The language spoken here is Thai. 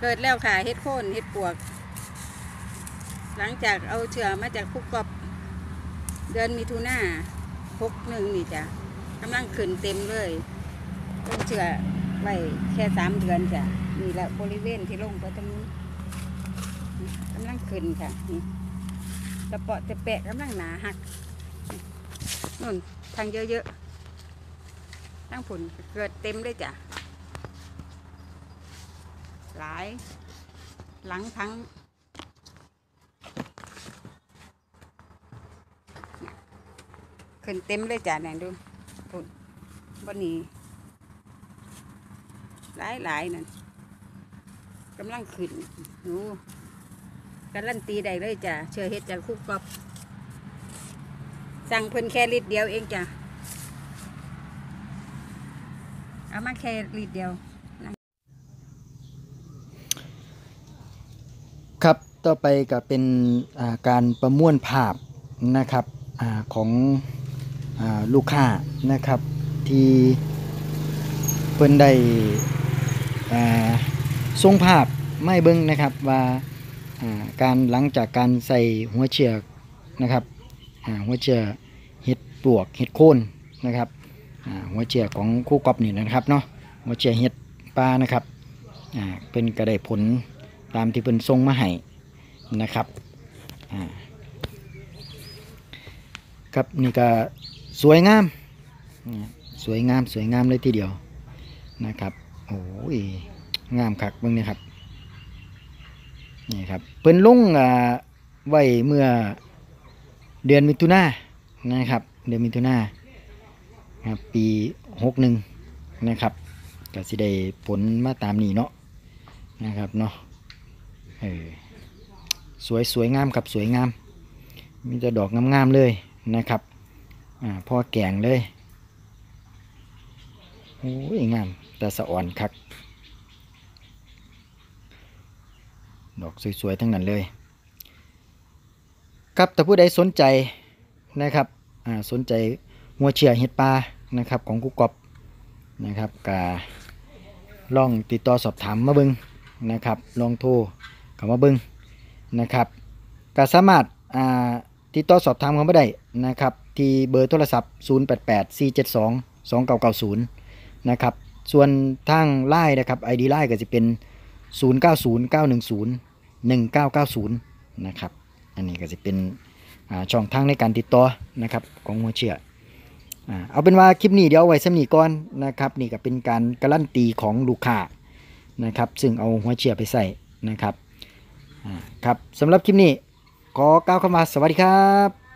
เกิดแล้วค่ะเฮ็ดโค่นเฮ็ดปวก หลังจากเอาเชื้อมาจากคุกกบเดือนมิถุนาหกหนึ่งนี่จ้ะกำลังขึ้นเต็มเลยต้นเชื้อไว้แค่สามเดือนจ้ะนี่แหละบริเวณที่ลงไปตรงนี้กำลังขึ้นค่ะนี่ตะเปาะตะแปะกำลังหนาหักนู่นทางเยอะๆตั้งผลเกิดเต็มเลยจ้ะ หลาย หลังทั้งขึ้นเต็มเลยจ้ะเนี่ยดูพุ่นบนนี้หลายหลายนั่นกำลังขึ้นหนูการันตีได้เลยจ้ะเชื่อเฮ็ดจากคุกกอบสั่งเพิ่นแค่ลิตรเดียวเองจ้ะเอามาแค่ลิตรเดียว ครับ ต่อไปก็เป็นาการประมวลภาพนะครับอของอลูกค้านะครับ ที่เพิ่นได้ส่งภาพไม่เบิ่งนะครับว่าาการหลังจากการใส่หัวเชือกนะครับหัวเชือกเห็ดปลวกเห็ดโคนนะครับหัวเชือกของคู่กอบนี่นะครับเนาะหัวเชือกเห็ดปลานะครับเป็นก็ไดผลตามที่เพิ่นส่งมาให้ นะครับอ่าครับนี่ก็สวยงาม สวยงามสวยงามเลยทีเดียวนะครับโอ้ยงามคักเบิ่งนี่ครับนี่ครับเพิ่นลงอ่าไว้เมื่อเดือนมิถุนายนนะครับ เดือนมิถุนายนครับปี61นะครับก็สิได้ผลมาตามนี้เนาะนะครับเนาะเออ สวยสวยงามครับสวยงาม มีแต่ดอกงามๆเลยนะครับอ่าพอแกงเลยโอ้ยงาม แต่สะอ่อนคัก ดอกสวยๆ ทั้งนั้นเลย ครับแต่ผู้ใดสนใจนะครับอ่าสนใจหัวเชื่อเห็ดปลานะครับของกุกกอบนะครับกาลองติดต่อสอบถามมาบิงนะครับ ลองโทรเข้ามาบิง นะครับก็สามารถอ่าติดต่อสอบถามเขาไม่ได้นะครับที่เบอร์โทรศัพท์ 088 472 2990 นะครับส่วนทางไลน์นะครับ ID ไลน์ก็จะเป็น 090 910 1990 นะครับอันนี้ก็จะเป็นช่องทางในการติดต่อนะครับของหัวเชื่ออเอาเป็นว่าคลิปนี้เดี๋ยวไว้สำนีก่อนนะครับนี่ก็เป็นการการันตีของลูกค้านะครับซึ่งเอาหัวเชื่อไปใส่นะครับ ครับสำหรับคลิปนี้ ขอกล่าวคำว่าสวัสดีครับ